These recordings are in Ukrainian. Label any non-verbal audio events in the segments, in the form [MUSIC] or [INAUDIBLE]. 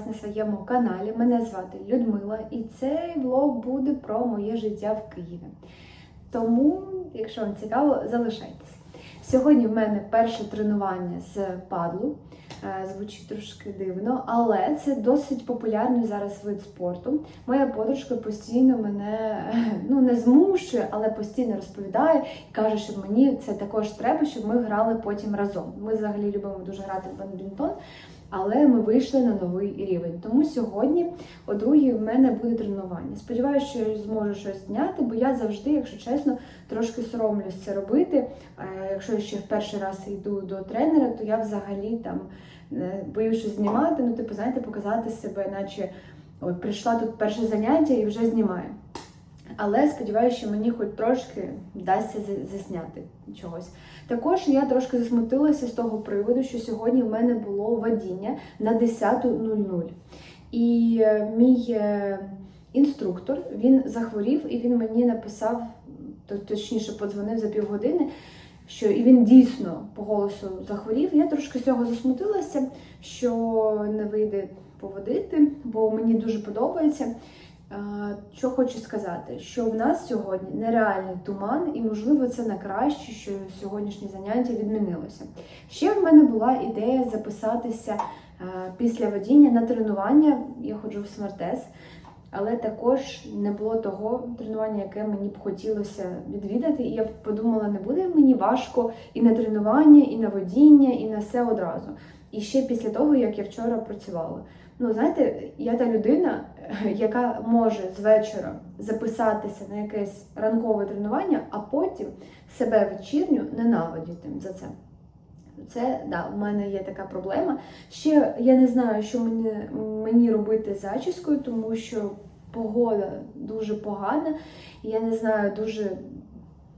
вас на своєму каналі. Мене звати Людмила, і цей влог буде про моє життя в Києві. Тому, якщо вам цікаво, залишайтесь. Сьогодні в мене перше тренування з падлу. Е, Звучить трошки дивно, але це досить популярний зараз вид спорту. Моя подружка постійно мене [LAUGHS] ну не змушує, але постійно розповідає і каже, що мені це також треба, щоб ми грали потім разом. Ми взагалі любимо дуже грати в бадмінтон, але ми вийшли на новий рівень. Тому сьогодні о другій в мене буде тренування. Сподіваюся, що я зможу щось зняти, бо я завжди, якщо чесно, трошки соромлюсь це робити. Е, Якщо я ще в перший раз йду до тренера, то я взагалі там е, щось знімати. Ну, типу, знаєте, показати себе, наче от прийшла тут перше заняття і вже знімаю. Але сподіваюся, що мені хоч трошки вдасться засняти чогось. Також я трошки засмутилася з того приводу, що сьогодні в мене було водіння на 10.00. І е, мій е, інструктор він захворів і він мені написав, точніше, подзвонив за півгодини, що і він дійсно по голосу захворів. Я трошки з цього засмутилася, що не вийде поводити, бо мені дуже подобається. Що хочу сказати, що в нас сьогодні нереальний туман, і можливо це на краще, що сьогоднішнє заняття відмінилося. Ще в мене була ідея записатися е, після водіння на тренування. Я ходжу в смертес, але також не було того тренування, яке мені б хотілося відвідати. І я подумала, не буде мені важко і на тренування, і на водіння, і на все одразу. І ще після того, як я вчора працювала. Ну, знаєте, я та людина, яка може з вечора записатися на якесь ранкове тренування, а потім себе вечірню ненавидіти за це. Це да, в мене є така проблема. Ще я не знаю, що мені, мені робити з зачіскою, тому що погода дуже погана. Я не знаю, дуже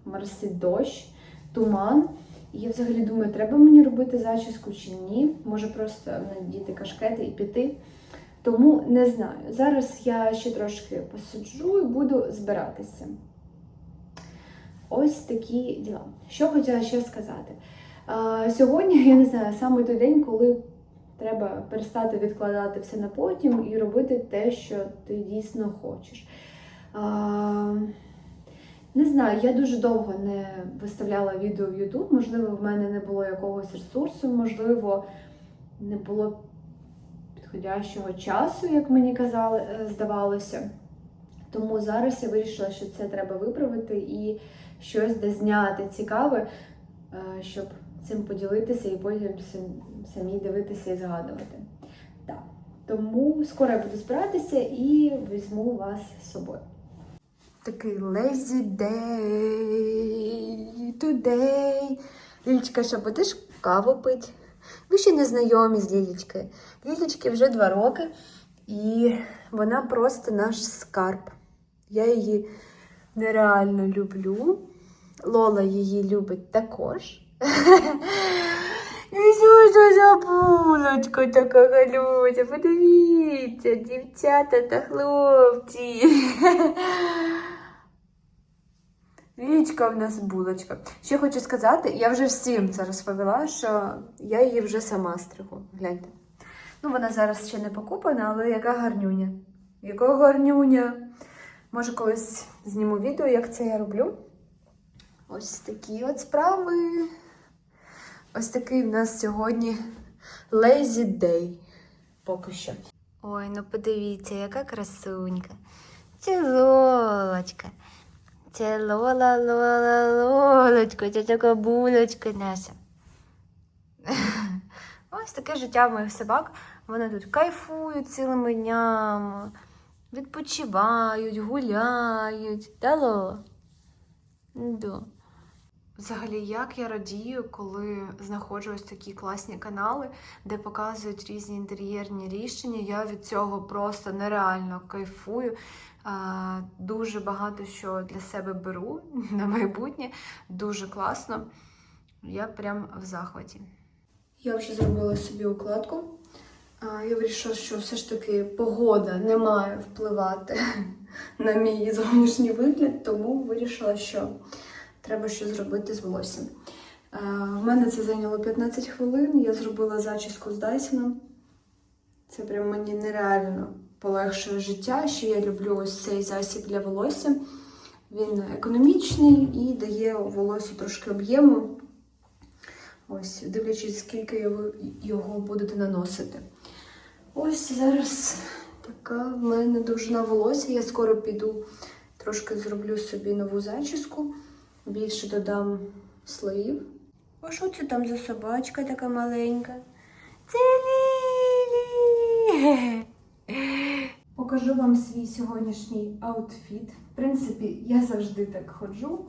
моросить дощ, туман. І я взагалі думаю, треба мені робити зачіску чи ні. Може просто надіти кашкети і піти. Тому не знаю. Зараз я ще трошки посиджу і буду збиратися. Ось такі діла. Що хотіла ще сказати? А, сьогодні, я не знаю, саме той день, коли треба перестати відкладати все на потім і робити те, що ти дійсно хочеш. А, не знаю, я дуже довго не виставляла відео в YouTube. Можливо, в мене не було якогось ресурсу, можливо, не було підходящого часу, як мені казали, е, здавалося. Тому зараз я вирішила, що це треба виправити і щось де зняти цікаве, е, щоб цим поділитися і потім самі дивитися і згадувати. Так. Тому скоро я буду збиратися і візьму вас з собою. Такий lazy day today. Лілічка, що будеш каву пити? Ви ще не знайомі з Лілічкою. Лілічки вже два роки, і вона просто наш скарб. Я її нереально люблю. Лола її любить також. [LAUGHS] І що за булочка така галюся? Подивіться, дівчата та хлопці. [LAUGHS] Лічка в нас булочка. Ще хочу сказати, я вже всім це розповіла, що я її вже сама стригу. Гляньте. Ну, вона зараз ще не покупана, але яка гарнюня. Яка гарнюня. Може, колись зніму відео, як це я роблю. Ось такі от справи. Ось такий в нас сьогодні lazy day. Поки що. Ой, ну подивіться, яка красунька. Це Лолочка. Це Лола, Лола, Лолочка, це така булочка наша. Ось таке життя моїх собак. Вони тут кайфують цілими днями, відпочивають, гуляють. Да, Лола? Да. Взагалі, як я радію, коли знаходжу ось такі класні канали, де показують різні інтер'єрні рішення. Я від цього просто нереально кайфую. Дуже багато що для себе беру [LAUGHS] на майбутнє. Дуже класно. Я прям в захваті. Я вже зробила собі укладку. Я вирішила, що все ж таки погода не має впливати [LAUGHS] на мій зовнішній вигляд, тому вирішила, що треба щось зробити з волоссям. В мене це зайняло 15 хвилин. Я зробила зачіску з Дайсоном. Це прям мені нереально полегшує життя. Ще я люблю ось цей засіб для волосся. Він економічний і дає волосю трошки об'єму. Ось, дивлячись, скільки ви його будете наносити. Ось зараз така в мене довжина волосся. Я скоро піду, трошки зроблю собі нову зачіску, більше додам слоїв. А що це там за собачка така маленька? Це Лілі! Покажу вам свій сьогоднішній аутфіт. В принципі, я завжди так ходжу,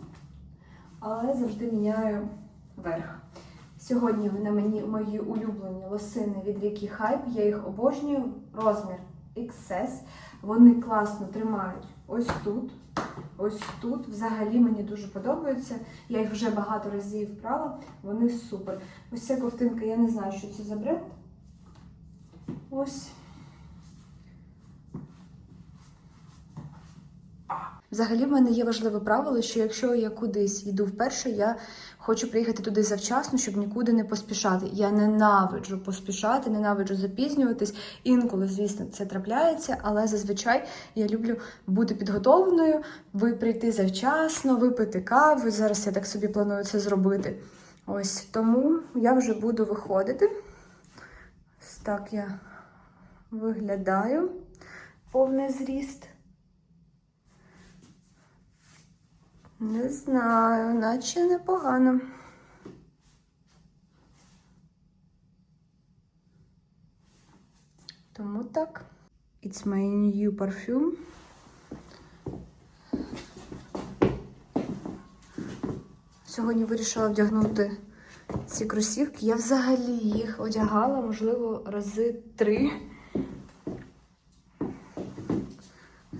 але завжди міняю верх. Сьогодні на мені мої улюблені лосини від Рікі Хайп. Я їх обожнюю. Розмір XS. Вони класно тримають ось тут. Ось тут. Взагалі мені дуже подобаються. Я їх вже багато разів прала. Вони супер. Ось ця ковтинка, я не знаю, що це за бренд. Ось. Взагалі, в мене є важливе правило, що якщо я кудись йду вперше, я хочу приїхати туди завчасно, щоб нікуди не поспішати. Я ненавиджу поспішати, ненавиджу запізнюватись. Інколи, звісно, це трапляється, але зазвичай я люблю бути підготовленою, ви прийти завчасно, випити каву. Зараз я так собі планую це зробити. Ось тому я вже буду виходити. Так я виглядаю повний зріст. Не знаю, наче непогано. Тому так. It's my new perfume. Сьогодні вирішила вдягнути ці кросівки. Я взагалі їх одягала, можливо, рази три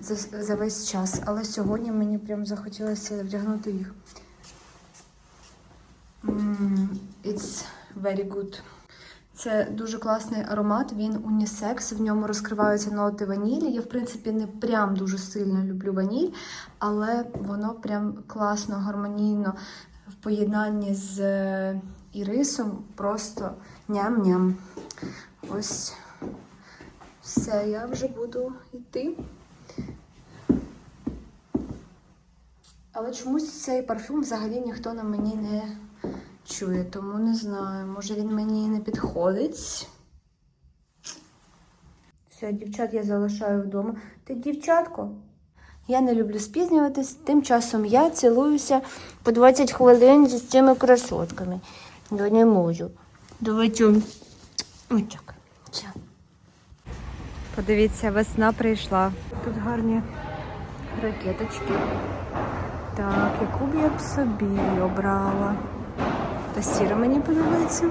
за, за весь час. Але сьогодні мені прям захотілося вдягнути їх. It's very good. Це дуже класний аромат, він унісекс, в ньому розкриваються ноти ванілі. Я, в принципі, не прям дуже сильно люблю ваніль, але воно прям класно, гармонійно в поєднанні з е, ірисом. Просто ням-ням. Ось все, я вже буду йти. Але чомусь цей парфюм взагалі ніхто на мені не чує, тому не знаю. Може він мені не підходить. Все, дівчат я залишаю вдома. Ти дівчатко? Я не люблю спізнюватись, тим часом я цілуюся по 20 хвилин зі цими красотками. Я не можу. Давайте. Ось так. Подивіться, весна прийшла. Тут гарні ракеточки. Так, яку б я б собі обрала? Та сіра мені подобається.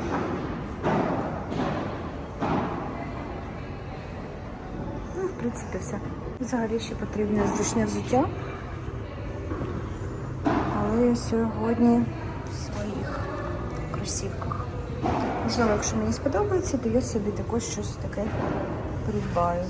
Ну, в принципі, все. Взагалі ще потрібне зручне взуття. Але я сьогодні в своїх кросівках. Можливо, якщо мені сподобається, то я собі також щось таке придбаю.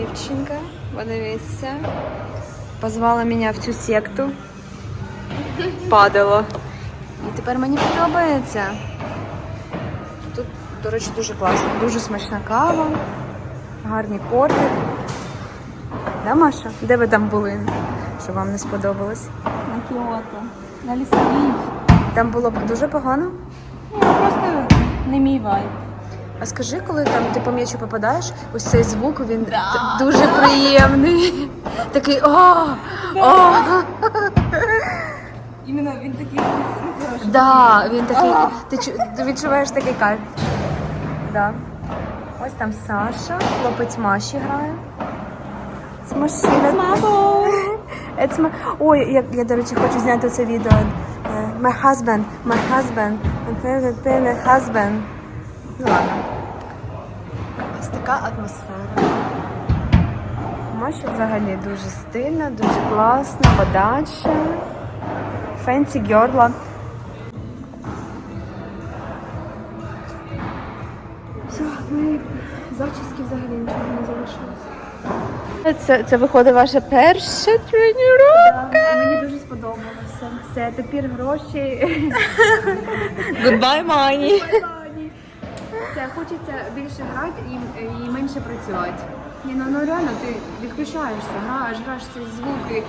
Дівчинка, подивіться. Позвала мене в цю секту. Падало. І тепер мені подобається. Тут, до речі, дуже класно. Дуже смачна кава, гарні корти. Да, Маша? Де ви там були? Що вам не сподобалось? На Кіото. На лісовій. Там було дуже погано. Ні, просто не мій вайб. А скажи, коли там ти по м'ячу попадаєш, ось цей звук він д- дуже приємний. Такий о! О! Іменно він такий ну, хороший. Да, він такий. Ти, чу- ти відчуваєш такий кайф. Да. Ось там Саша, хлопець Маші грає. З машина. It's my... Ой, я, я, до речі, хочу зняти це відео. Е, My husband, my husband, my husband. Ну ладно. Ось така атмосфера. Маші взагалі дуже стильна, дуже класна, подача. Фенсі гьорла. Все, ми ну зачіски взагалі нічого не залишилось. Це це виходить ваша перша тренування? Да, мені дуже сподобалося. Все, тепер гроші. Goodbye, money. Бай-бай. Хочеться більше грати і, і менше працювати. Ні, ну, ну реально ти відключаєшся, граєш, граєш ці звуки.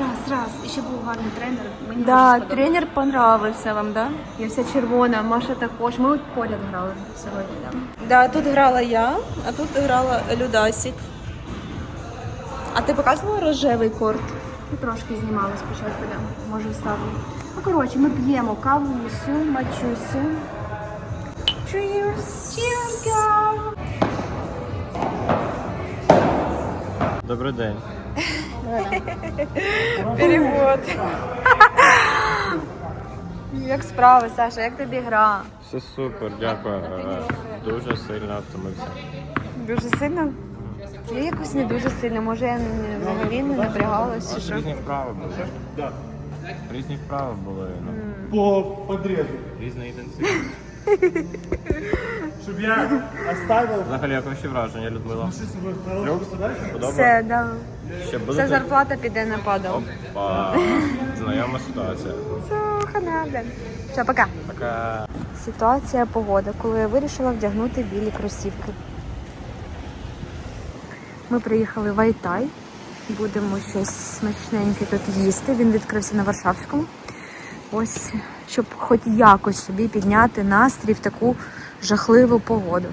Раз, раз. І ще був гарний тренер. Мені Да, дуже сподобалось. тренер понравився вам, да? Я вся червона, Маша також. Ми от поряд грали сьогодні. Да. Да, тут грала я, а тут грала Людасік. А ти показувала рожевий корт? Ну, трошки знімала спочатку, да. Може вставлю. Ну, коротше, ми п'ємо кавусю, мачусю. Cheers! Cheers, girl! Добрий день. Перевод. Як справи, Саша, як тобі гра? Все супер, дякую. Дуже сильно втомився. Дуже сильно? Я якось не дуже сильно, може я не, взагалі не напрягалась чи що. різні вправи були. Різні вправи були. Ну, по подрезу. різна інтенсивність. Щоб я оставил. Взагалі, як ваші враження, Людмила? Люкс? Подобається? Все, да. Ще Вся будете? зарплата піде на падал. Опа. Знайома ситуація. Все, хана, блін. Все, пока. Така Ситуація погода, коли я вирішила вдягнути білі кросівки. Ми приїхали в Айтай. Будемо щось смачненьке тут їсти. Він відкрився на Варшавському. Ось, щоб хоч якось собі підняти настрій в таку жахливу погоду.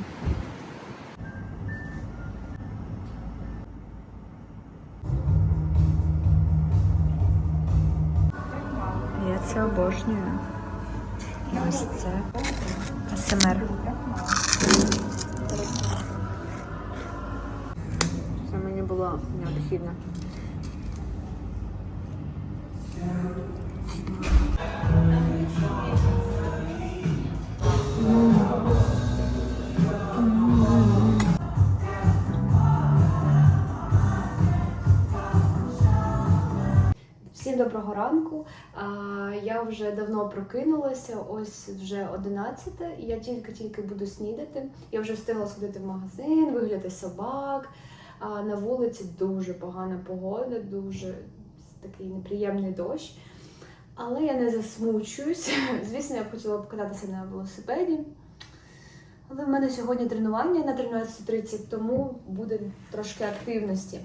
Я це обожнюю. Ось це АСМР. Це мені було необхідно. Я вже давно прокинулася, ось вже 11, і я тільки-тільки буду снідати. Я вже встигла сходити в магазин, вигляди собак. А на вулиці дуже погана погода, дуже такий неприємний дощ. Але я не засмучуюсь. [LAUGHS] Звісно, я б хотіла б кататися на велосипеді. Але в мене сьогодні тренування на 13.30, тому буде трошки активності.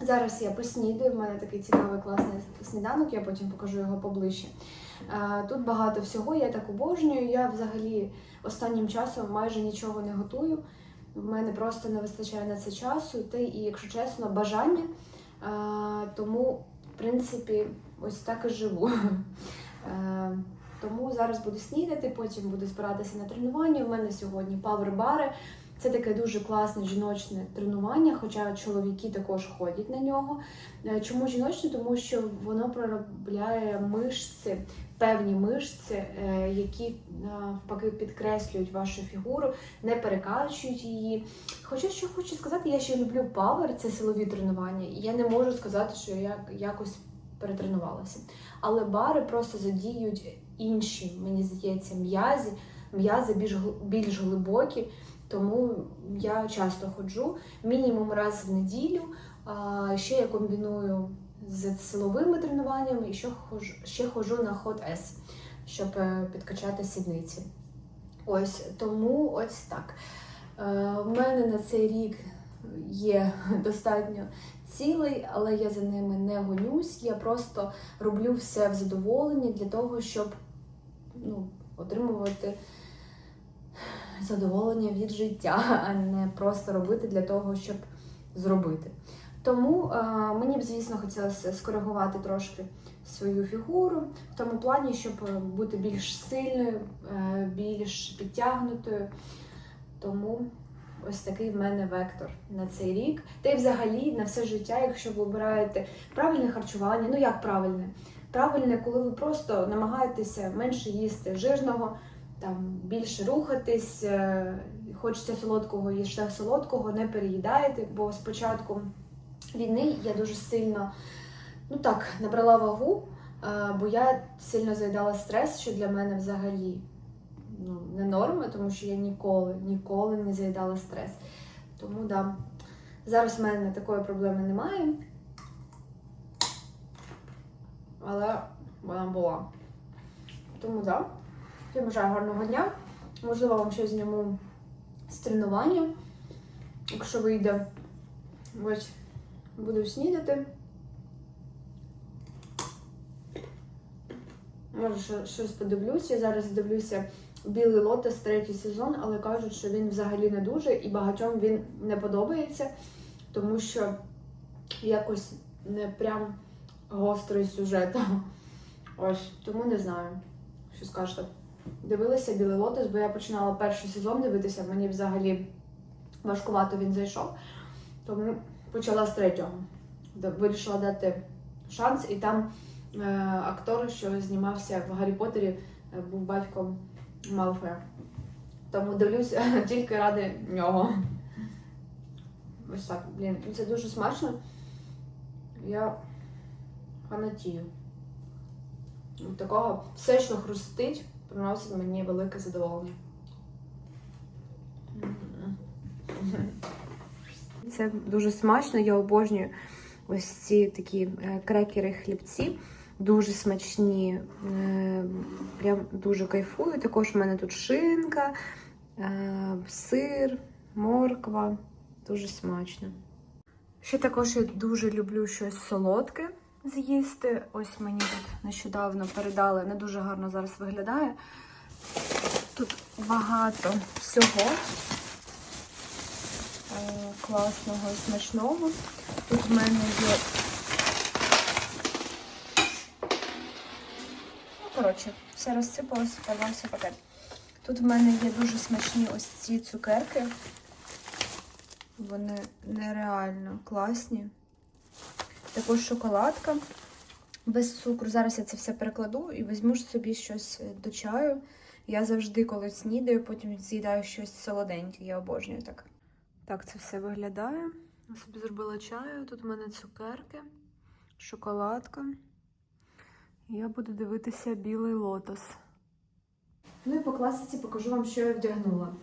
Зараз я поснідаю, в мене такий цікавий класний сніданок, я потім покажу його поближче. Е, Тут багато всього, я так обожнюю. Я взагалі останнім часом майже нічого не готую. В мене просто не вистачає на це часу, та і, якщо чесно, бажання. Е, Тому, в принципі, ось так і живу. Е, Тому зараз буду снідати, потім буду збиратися на тренування. У мене сьогодні павербари. Це таке дуже класне жіночне тренування, хоча чоловіки також ходять на нього. Е, Чому жіночне? Тому що воно проробляє мишці, певні мишці, е, які е, навпаки підкреслюють вашу фігуру, не перекачують її. Хоча що хочу сказати, я ще люблю павер, це силові тренування, я не можу сказати, що я якось перетренувалася. Але бари просто задіють інші, мені здається, м'язі, м'язи більш, більш глибокі. Тому я часто ходжу, мінімум раз в неділю. Ще я комбіную з силовими тренуваннями і ще ходжу, ще ходжу на ход S, щоб е, підкачати сідниці. Ось тому ось так. Е, У мене на цей рік є [LAUGHS] достатньо цілей, але я за ними не гонюсь. Я просто роблю все в задоволенні для того, щоб ну, отримувати задоволення від життя, а не просто робити для того, щоб зробити. Тому е, мені б, звісно, хотілося скоригувати трошки свою фігуру в тому плані, щоб е, бути більш сильною, е, більш підтягнутою. Тому ось такий в мене вектор на цей рік. Та й взагалі на все життя, якщо ви обираєте правильне харчування, ну як правильне? Правильне, коли ви просто намагаєтеся менше їсти жирного, там більше рухатись, е, хочеться солодкого, їжте солодкого, не переїдаєте, бо спочатку війни я дуже сильно ну так, набрала вагу, е, бо я сильно заїдала стрес, що для мене взагалі ну, не норма, тому що я ніколи, ніколи не заїдала стрес. Тому да. Зараз в мене такої проблеми немає. Але вона була. Тому да. Всім бажаю гарного дня. Можливо, вам щось зніму з тренування. Якщо вийде, ось буду снідати. Може, що- щось подивлюсь. Я зараз дивлюся Білий лотос третій сезон, але кажуть, що він взагалі не дуже і багатьом він не подобається, тому що якось не прям гострий сюжет. Ось, тому не знаю, що скажете. Дивилася Білий лотос, бо я починала перший сезон дивитися, мені взагалі важкувато він зайшов. Тому почала з третього. Вирішила дати шанс, і там е, актор, що знімався в Гаррі Поттері, е, був батьком Малфоя. Тому дивлюся [LAUGHS] тільки ради нього. Ось так, блін, це дуже смачно. Я фанатію. Такого все, що хрустить, приносить мені велике задоволення. Це дуже смачно, я обожнюю ось ці такі е, крекери хлібці. Дуже смачні, е, прям дуже кайфую. Також в мене тут шинка, е, сир, морква. Дуже смачно. Ще також я дуже люблю щось солодке з'їсти. Ось мені тут нещодавно передали, не дуже гарно зараз виглядає. Тут багато всього е, класного і смачного. Тут в мене є. Ну, коротше, все розсипалось, порвався пакет. Тут в мене є дуже смачні ось ці цукерки. Вони нереально класні. Також шоколадка без цукру. Зараз я це все перекладу і візьму ж собі щось е, до чаю. Я завжди, коли снідаю, потім з'їдаю щось солоденьке. Я обожнюю так. Так це все виглядає. Я собі зробила чаю. Тут в мене цукерки, шоколадка. Я буду дивитися білий лотос. Ну і по класиці покажу вам, що я вдягнула.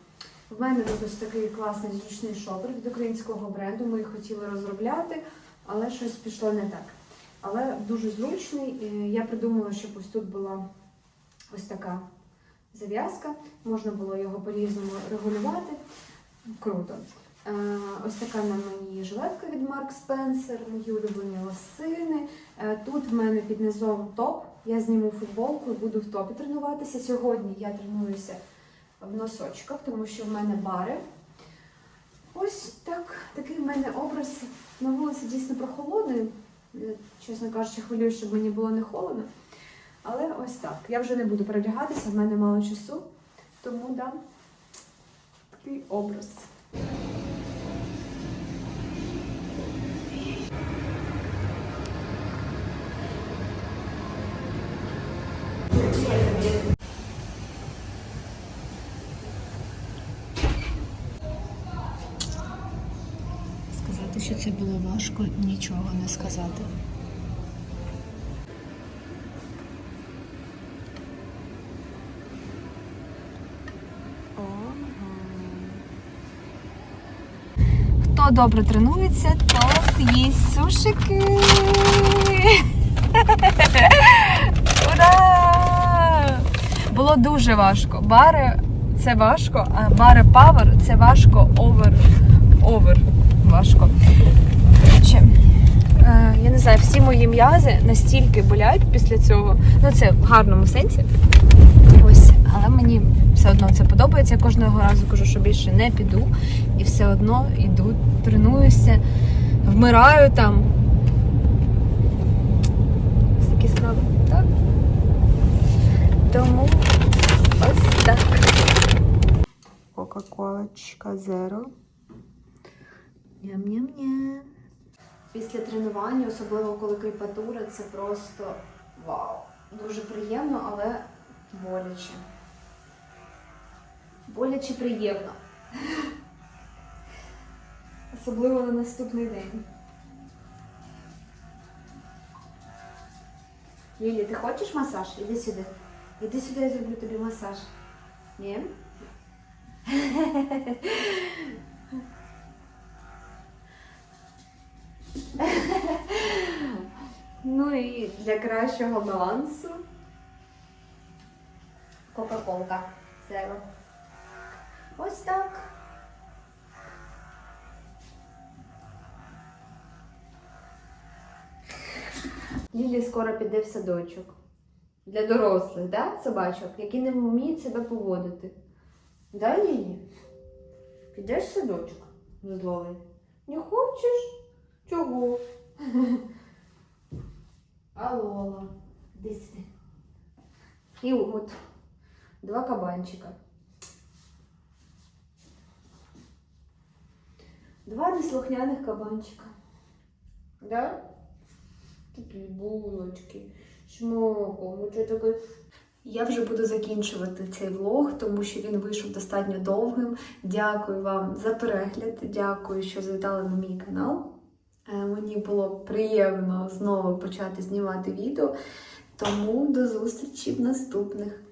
В мене тут ось такий класний зручний шопер від українського бренду. Ми їх хотіли розробляти, але щось пішло не так. Але дуже зручний. Е, Я придумала, щоб ось тут була ось така зав'язка. Можна було його по-різному регулювати. Круто. Е, Ось така на мені жилетка від Mark Spencer, мої улюблені лосини. Е, Тут в мене під низом топ. Я зніму футболку і буду в топі тренуватися. Сьогодні я тренуюся в носочках, тому що в мене бари. Ось так, такий в мене образ. На вулиці дійсно прохолодний. Я, Чесно кажучи, хвилюю, щоб мені було не холодно. Але ось так. Я вже не буду передягатися, в мене мало часу. Тому дам такий образ. Сказати, що це було важко, нічого не сказати. Хто добре тренується, то їсть сушики. [LAUGHS] Ура! Було дуже важко. Бари це важко, а бари павер це важко овер. Овер важко. Коротше, е, я не знаю, всі мої м'язи настільки болять після цього. Ну, це в гарному сенсі. Ось, але мені все одно це подобається. Я кожного разу кажу, що більше не піду. І все одно йду, тренуюся, вмираю там. Ось такі справи, так? Тому ось так. Кока-колочка зеро. Ням-ням-ням. Після тренування, особливо коли кріпатура, це просто вау. Дуже приємно, але боляче. Боляче приємно. [LAUGHS] Особливо на наступний день. Лілі, ти хочеш масаж? Іди сюди. Іди сюди, я зроблю тобі масаж. Ні? [LAUGHS] Ну і для кращого балансу. Кока-колка. Зеро. Ось так. Лілі скоро піде в садочок. Для дорослих, да, собачок, які не вміють себе поводити. Да, Лілі? Підеш в садочок з Лолею? Не хочеш? Чого? [LAUGHS] А Лола, іди сюди. І от два кабанчика. Два неслухняних кабанчика. Да? Такі булочки. Шмоко, оце таке. Я вже буду закінчувати цей влог, тому що він вийшов достатньо довгим. Дякую вам за перегляд. Дякую, що завітали на мій канал. Е, Мені було приємно знову почати знімати відео. Тому до зустрічі в наступних.